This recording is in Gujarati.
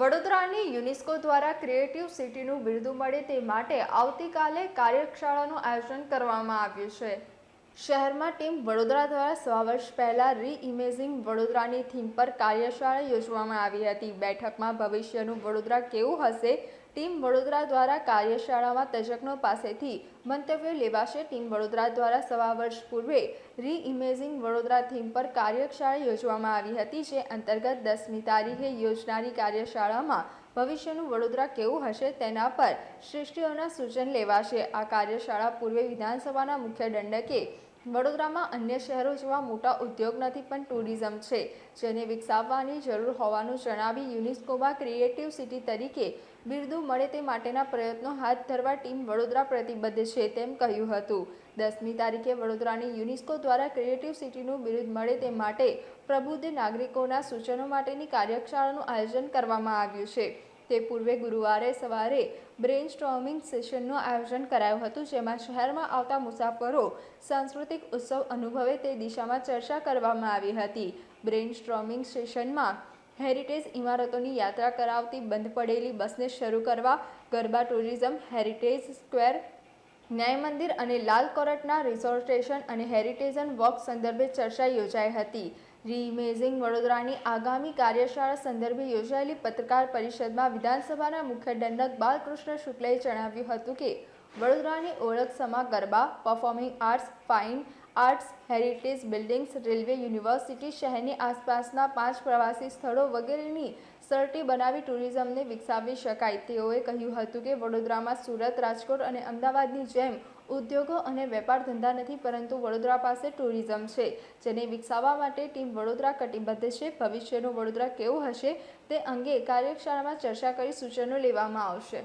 વડોદરાની યુનેસ્કો દ્વારા ક્રિએટિવ સિટીનું બિરદું મળે તે માટે આવતીકાલે કાર્યશાળાનું આયોજન કરવામાં આવ્યું છે. શહેરમાં ટીમ વડોદરા દ્વારા સો વર્ષ પહેલાં રીઇમેજિંગ વડોદરાની થીમ પર કાર્યશાળા યોજવામાં આવી હતી. બેઠકમાં ભવિષ્યનું વડોદરા કેવું હશે? ટીમ વડોદરા દ્વારા કાર્યશાળામાં તજજ્ઞો પાસેથી મંતવ્યો લેવાશે. ટીમ વડોદરા દ્વારા સવા વર્ષ પૂર્વે રીઇમેજિંગ વડોદરા થીમ પર કાર્યશાળા યોજવામાં આવી હતી, જે અંતર્ગત દસમી તારીખે યોજનારી કાર્યશાળામાં ભવિષ્યનું વડોદરા કેવું હશે તેના પર શ્રેષ્ઠીઓના સૂચન લેવાશે. આ કાર્યશાળા પૂર્વે વિધાનસભાના મુખ્ય દંડકે વડોદરામાં અન્ય શહેરો જેવા મોટા ઉદ્યોગ નથી, પણ ટુરિઝમ છે. જેને વિકસાવવાની જરૂર હોવાનું જણાવી યુનેસ્કોમાં ક્રિએટિવ સિટી તરીકે બિરદુ મળે તે માટેના પ્રયત્નો હાથ ધરવા ટીમ વડોદરા પ્રતિબદ્ધ છે તેમ કહ્યું હતું. દસમી તારીખે વડોદરાની યુનેસ્કો દ્વારા ક્રિએટિવ સિટીનું બિરુદ મળે તે માટે પ્રબુદ્ધ નાગરિકોના સૂચનો માટેની કાર્યશાળાનું આયોજન કરવામાં આવ્યું છે. તે પૂર્વે ગુરુવારે સવારે બ્રેઇન સ્ટ્રોમિંગ સેશનનું આયોજન કરાયું હતું, જેમાં શહેરમાં આવતા મુસાફરો સાંસ્કૃતિક ઉત્સવ અનુભવે તે દિશામાં ચર્ચા કરવામાં આવી હતી. બ્રેઇન સ્ટ્રોમિંગ સેશનમાં હેરિટેજ ઇમારતોની યાત્રા કરાવતી બંધ પડેલી બસને શરૂ કરવા ગરબા ટુરિઝમ હેરિટેજ સ્ક્વેર ન્યાય મંદિર અને લાલ કોરટના રિઝોર્ટેશન અને હેરિટેજન વોક સંદર્ભે ચર્ચા યોજાઈ હતી. રીઇમેજિંગ વડોદરાની આગામી કાર્યશાળા સંદર્ભે યોજાયેલી પત્રકાર પરિષદમાં વિધાનસભાના મુખ્ય દંડક બાલકૃષ્ણ શુક્લએ જણાવ્યું હતું કે, વડોદરાની ઓળખ સમા garba performing arts fine arts heritage buildings railway university શહેરની આસપાસના પાંચ પ્રવાસી સ્થળો વગેરેની સરટી બનાવી ટુરિઝમને વિકસાવી શકાય. તેઓએ કહ્યું હતું કે, વડોદરામાં સુરત, રાજકોટ અને અમદાવાદની જેમ ઉદ્યોગો અને વેપાર ધંધા નથી, પરંતુ વડોદરા પાસે ટુરિઝમ છે, જેને વિકસાવવા માટે ટીમ વડોદરા કટિબદ્ધ છે. ભવિષ્યનું વડોદરા કેવું હશે તે અંગે કાર્યશાળામાં ચર્ચા કરી સૂચનો લેવામાં આવશે.